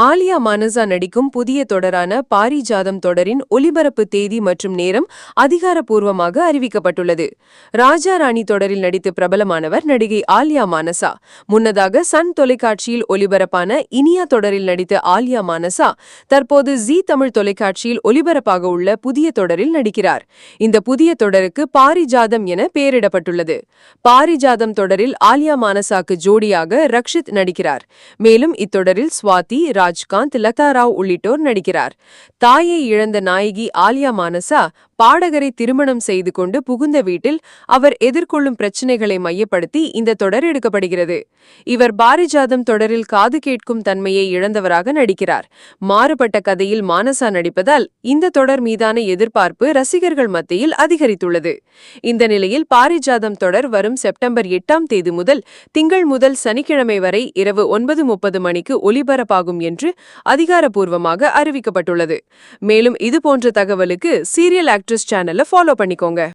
ஆலியா மானசா நடிக்கும் புதிய தொடரான பாரிஜாதம் தொடரின் ஒலிபரப்பு தேதி மற்றும் நேரம் அதிகாரப்பூர்வமாக அறிவிக்கப்பட்டுள்ளது. ராஜா ராணி தொடரில் நடித்து பிரபலமானவர் நடிகை ஆலியா மானசா முன்னதாக சன் தொலைக்காட்சியில் ஒலிபரப்பான இனியா தொடரில் நடித்த ஆலியா மானசா தற்போது ஜி தமிழ் தொலைக்காட்சியில் ஒலிபரப்பாக உள்ள புதிய தொடரில் நடிக்கிறார். இந்த புதிய தொடருக்கு பாரிஜாதம் என பெயரிடப்பட்டுள்ளது. பாரிஜாதம் தொடரில் ஆலியா மானசாக்கு ஜோடியாக ரக்ஷித் நடிக்கிறார். மேலும் இத்தொடரில் சுவாதி ராஜ்காந்த் லதா ராவ் உள்ளிட்டோர் நடிக்கிறார். தாயை இழந்த நாயகி ஆலியா மானசா பாடகரை திருமணம் செய்து கொண்டு புகுந்த வீட்டில் அவர் எதிர்கொள்ளும் பிரச்சினைகளை மையப்படுத்தி இந்த தொடர் எடுக்கப்படுகிறது. இவர் பாரிஜாதம் தொடரில் காது கேட்கும் தன்மையை இழந்தவராக நடிக்கிறார். மாறுபட்ட கதையில் மானசா நடிப்பதால் இந்த தொடர் மீதான எதிர்பார்ப்பு ரசிகர்கள் மத்தியில் அதிகரித்துள்ளது. இந்த நிலையில் பாரிஜாதம் தொடர் வரும் செப்டம்பர் எட்டாம் தேதி முதல் திங்கள் முதல் சனிக்கிழமை வரை இரவு ஒன்பது முப்பது மணிக்கு ஒலிபரப்பாகும் என்று அதிகாரப்பூர்வமாக அறிவிக்கப்பட்டுள்ளது. மேலும் இதுபோன்ற தகவலுக்கு சீரியல் ஆக்ட்ரஸ் சேனலை ஃபாலோ பண்ணிக்கோங்க.